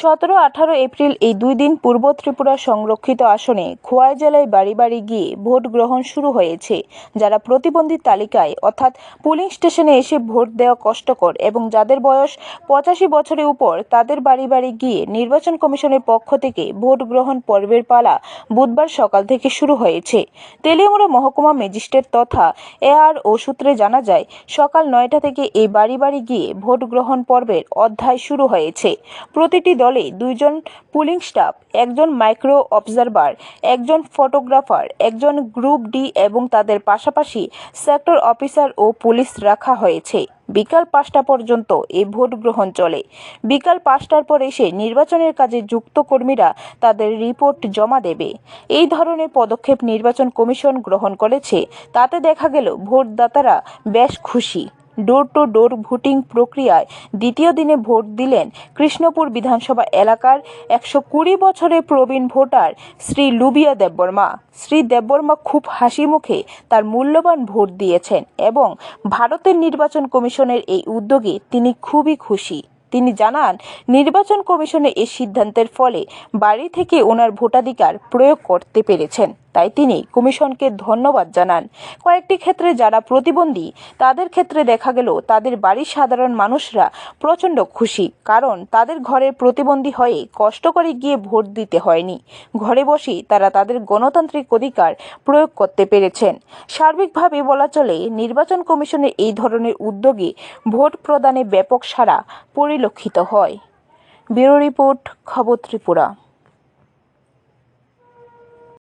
সতেরো আঠারো এপ্রিল এই দুই দিন পূর্ব ত্রিপুরা সংরক্ষিত আসনে খোয়াই জেলায় বাড়ি বাড়ি গিয়ে ভোট গ্রহণ শুরু হয়েছে, যারা প্রতিবন্ধী তালিকায়, অর্থাৎ পুলিং স্টেশনে এসে ভোট দেওয়া কষ্টকর এবং যাদের বয়স পঁচাশি বছরের উপর তাদের বাড়ি বাড়ি গিয়ে নির্বাচন কমিশনের পক্ষ থেকে ভোট গ্রহণ পর্বের পালা বুধবার সকাল থেকে শুরু হয়েছে। তেলিয়ামুড়া মহকুমা ম্যাজিস্ট্রেট তথা এআর ও সূত্রে জানা যায়, সকাল নয়টা থেকে এই বাড়ি বাড়ি গিয়ে ভোট গ্রহণ পর্বের অধ্যায় শুরু হয়েছে। প্রতিটি দলে দুইজন পুলিং স্টাফ, একজন মাইক্রো অবজারভার, একজন ফটোগ্রাফার, একজন গ্রুপ ডি এবং তাদের পাশাপাশি সেক্টর অফিসার ও পুলিশ রাখা হয়েছে। বিকাল পাঁচটা পর্যন্ত এই ভোট গ্রহণ চলে। বিকাল পাঁচটার পর এসে নির্বাচনের কাজে যুক্ত কর্মীরা তাদের রিপোর্ট জমা দেবে। এই ধরনের পদক্ষেপ নির্বাচন কমিশন গ্রহণ করেছে। তাতে দেখা গেল, ভোটদাতারা বেশ খুশি। ডোর টু ডোর ভোটিং প্রক্রিয়ায় দ্বিতীয় দিনে ভোট দিলেন কৃষ্ণপুর বিধানসভা এলাকার একশো কুড়ি বছরের প্রবীণ ভোটার শ্রী লুবিয়া দেববর্মা। শ্রী দেববর্মা খুব হাসি মুখে তার মূল্যবান ভোট দিয়েছেন এবং ভারতের নির্বাচন কমিশনের এই উদ্যোগে তিনি খুবই খুশি। তিনি জানান, নির্বাচন কমিশনের এই সিদ্ধান্তের ফলে বাড়ি থেকে ওনার ভোটাধিকার প্রয়োগ করতে পেরেছেন। তাই তিনি কমিশনকে ধন্যবাদ জানান। কয়েকটি ক্ষেত্রে যারা প্রতিবন্ধী, তাদের ক্ষেত্রে দেখা গেল তাদের বাড়ির সাধারণ মানুষরা প্রচণ্ড খুশি, কারণ তাদের ঘরের প্রতিবন্ধী হয়ে কষ্ট করে গিয়ে ভোট দিতে হয়নি। ঘরে বসেই তারা তাদের গণতান্ত্রিক অধিকার প্রয়োগ করতে পেরেছেন। সার্বিকভাবে বলা চলে, নির্বাচন কমিশনের এই ধরনের উদ্যোগে ভোট প্রদানে ব্যাপক সাড়া পরিলক্ষিত হয়। ব্যুরো রিপোর্ট, খবর ত্রিপুরা।